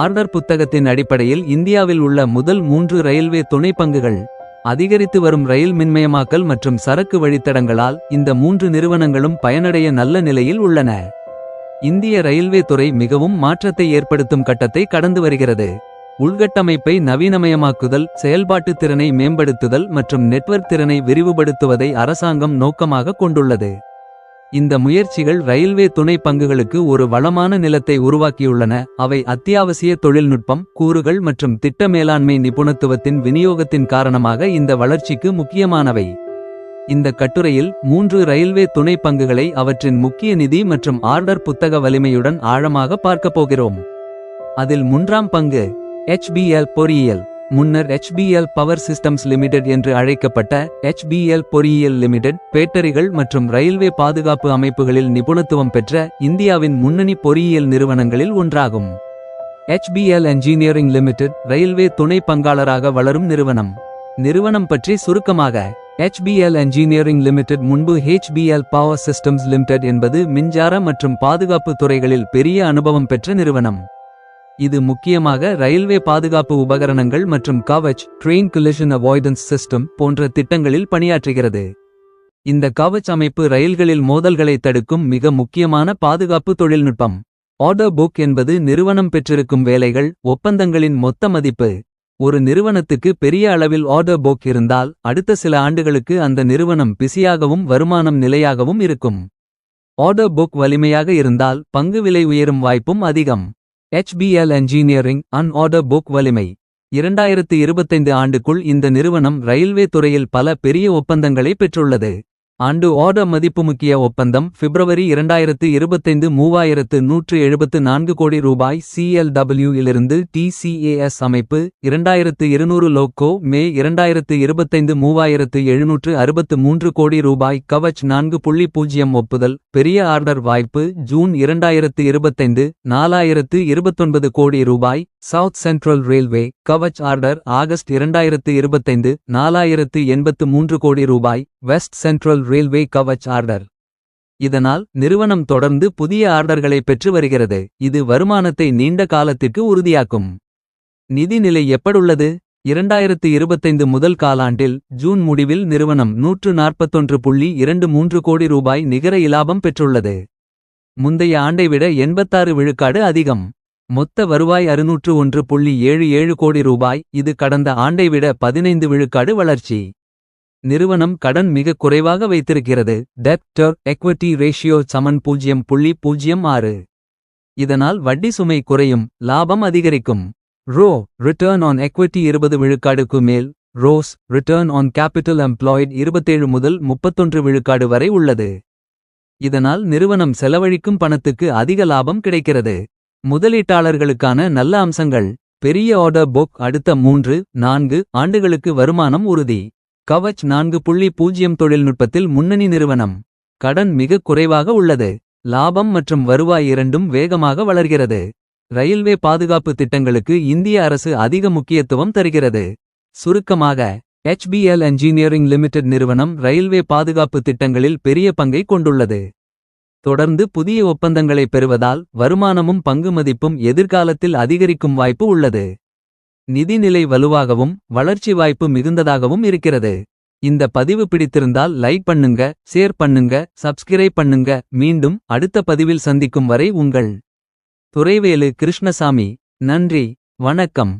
Order புத்தகத்தின் அடிப்படையில் இந்தியாவில் உள்ள முதல் மூன்று ரயில்வே துணை பங்குகள் அதிகரித்து வரும் ரயில் மின்மயமாக்கல் மற்றும் சரக்கு வழித்தடங்களால் இந்த மூன்று நிறுவனங்களும் பயனடைய நல்ல நிலையில் உள்ளன. இந்திய ரயில்வே துறை மிகவும் மாற்றத்தை ஏற்படுத்தும் கட்டத்தை கடந்து வருகிறது. உள்கட்டமைப்பை நவீனமயமாக்குதல் செயல்பாட்டு திறனை மேம்படுத்துதல் மற்றும் நெட்வொர்க் திறனை விரிவுபடுத்துவதை அரசாங்கம் நோக்கமாக கொண்டுள்ளது. இந்த முயற்சிகள் ரயில்வே துணை பங்குகளுக்கு ஒரு வளமான நிலத்தை உருவாக்கியுள்ளன. அவை அத்தியாவசிய தொழில்நுட்பம் கூறுகள் மற்றும் திட்ட மேலாண்மை நிபுணத்துவத்தின் விநியோகத்தின் காரணமாக இந்த வளர்ச்சிக்கு முக்கியமானவை. இந்த கட்டுரையில் மூன்று ரயில்வே துணை பங்குகளை அவற்றின் முக்கிய நிதி மற்றும் ஆர்டர் புத்தக வலிமையுடன் ஆழமாக பார்க்கப் போகிறோம். அதில் மூன்றாம் பங்கு எச்பிஎல் பொறியியல். முன்னர் ஹெச்பிஎல் பவர் சிஸ்டம்ஸ் லிமிடெட் என்று அழைக்கப்பட்ட ஹெச்பிஎல் பொறியியல் லிமிடெட் பேட்டரிகள் மற்றும் ரயில்வே பாதுகாப்பு அமைப்புகளில் நிபுணத்துவம் பெற்ற இந்தியாவின் முன்னணி பொறியியல் நிறுவனங்களில் ஒன்றாகும். ஹெச்பிஎல் என்ஜினியரிங் லிமிடெட் ரயில்வே துணை பங்காளராக வளரும் நிறுவனம். நிறுவனம் பற்றி சுருக்கமாக ஹெச்பிஎல் என்ஜினியரிங் லிமிடெட் முன்பு ஹெச்பிஎல் பவர் சிஸ்டம்ஸ் லிமிடெட் என்பது மின்சார மற்றும் பாதுகாப்பு துறைகளில் பெரிய அனுபவம் பெற்ற நிறுவனம். இது முக்கியமாக ரயில்வே பாதுகாப்பு உபகரணங்கள் மற்றும் Kavach train collision avoidance system போன்ற திட்டங்களில் பணியாற்றுகிறது. இந்த கவச் அமைப்பு ரயில்களில் மோதல்களை தடுக்கும் மிக முக்கியமான பாதுகாப்பு தொழில்நுட்பம். ஆர்டர் புக் என்பது நிறுவனம் பெற்றிருக்கும் வேலைகள் ஒப்பந்தங்களின் மொத்த மதிப்பு. ஒரு நிறுவனத்துக்கு பெரிய அளவில் ஆர்டர் புக் இருந்தால் அடுத்த சில ஆண்டுகளுக்கு அந்த நிறுவனம் பிஸியாகவும் வருமானம் நிலையாகவும் இருக்கும். ஆர்டர் புக் வலிமையாக இருந்தால் பங்கு விலை உயரும் வாய்ப்பும் அதிகம். ஹெச்பிஎல் என்ஜினியரிங் அன் ஆர்டர் புக் வலிமை. இரண்டாயிரத்து இருபத்தைந்து ஆண்டுக்குள் இந்த நிறுவனம் ரயில்வே துறையில் பல பெரிய ஒப்பந்தங்களை பெற்றுள்ளது. ஆண்டு ஆர்டர் மதிப்புமுக்கிய ஒப்பந்தம் பிப்ரவரி இரண்டாயிரத்து இருபத்தைந்து மூவாயிரத்து நூற்று எழுபத்து நான்கு கோடி ரூபாய் சிஎல்டபிள்யூ இலிருந்து டிசிஏஎஸ் அமைப்பு இரண்டாயிரத்து இருநூறு லோக்கோ மே இரண்டாயிரத்து இருபத்தைந்து மூவாயிரத்து எழுநூற்று அறுபத்து மூன்று கோடி ரூபாய் கவச் நான்கு புள்ளி பூஜ்ஜியம் ஒப்புதல் பெரிய ஆர்டர் வாய்ப்பு ஜூன் இரண்டாயிரத்து இருபத்தைந்து நாலாயிரத்து இருபத்தொன்பது கோடி ரூபாய் south central railway Kavach order August இரண்டாயிரத்து இருபத்தைந்து நாலாயிரத்து எண்பத்து மூன்று கோடி ரூபாய் west central railway Kavach order இதனால் நிறுவனம் தொடர்ந்து புதிய ஆர்டர்களை பெற்று வருகிறது. இது வருமானத்தை நீண்ட காலத்திற்கு உறுதியாக்கும். நிதிநிலை எப்படுள்ளது? இரண்டாயிரத்து இருபத்தைந்து முதல் காலாண்டில் ஜூன் முடிவில் நிறுவனம் நூற்று நாற்பத்தொன்று புள்ளி இரண்டு மூன்று கோடி ரூபாய் நிகர இலாபம் பெற்றுள்ளது. முந்தைய ஆண்டை விட எண்பத்தாறு விழுக்காடு அதிகம். மொத்த வருவாய் அறுநூற்று ஒன்று புள்ளி ஏழு ஏழு கோடி ரூபாய். இது கடந்த ஆண்டை விட பதினைந்து விழுக்காடு வளர்ச்சி. நிறுவனம் கடன் மிக குறைவாக வைத்திருக்கிறது. டெப்டர் எக்விட்டி ரேஷியோ சமன் பூஜ்ஜியம் புள்ளி பூஜ்ஜியம் ஆறு. இதனால் வட்டி சுமை குறையும் லாபம் அதிகரிக்கும். ரோ ரிட்டர்ன் ஆன் எக்விட்டி இருபது விழுக்காடுக்கு மேல். ROCE return on capital employed இருபத்தேழு முதல் முப்பத்தொன்று விழுக்காடு வரை உள்ளது. இதனால் நிறுவனம் செலவழிக்கும் பணத்துக்கு அதிக லாபம் கிடைக்கிறது. முதலீட்டாளர்களுக்கான நல்ல அம்சங்கள். பெரிய ஆர்டர் புக் அடுத்த மூன்று நான்கு ஆண்டுகளுக்கு வருமானம் உறுதி. கவச் நான்கு புள்ளி பூஜ்ஜியம் தொழில்நுட்பத்தில் முன்னணி நிறுவனம். கடன் மிகக் குறைவாக உள்ளது. லாபம் மற்றும் வருவாய் இரண்டும் வேகமாக வளர்கிறது. ரயில்வே பாதுகாப்பு திட்டங்களுக்கு இந்திய அரசு அதிக முக்கியத்துவம் தருகிறது. சுருக்கமாக எச்பிஎல் என்ஜினியரிங் லிமிடெட் நிறுவனம் ரயில்வே பாதுகாப்பு திட்டங்களில் பெரிய பங்கை கொண்டுள்ளது. தொடர்ந்து புதிய ஒப்பந்தங்களை பெறுவதால் வருமானமும் பங்கு மதிப்பும் எதிர்காலத்தில் அதிகரிக்கும் வாய்ப்பு உள்ளது. நிதிநிலை வலுவாகவும் வளர்ச்சி வாய்ப்பு மிகுந்ததாகவும் இருக்கிறது. இந்த பதிவு பிடித்திருந்தால் லைக் பண்ணுங்க ஷேர் பண்ணுங்க சப்ஸ்கிரைப் பண்ணுங்க. மீண்டும் அடுத்த பதிவில் சந்திக்கும் வரை உங்கள் துறைவேலு கிருஷ்ணசாமி. நன்றி வணக்கம்.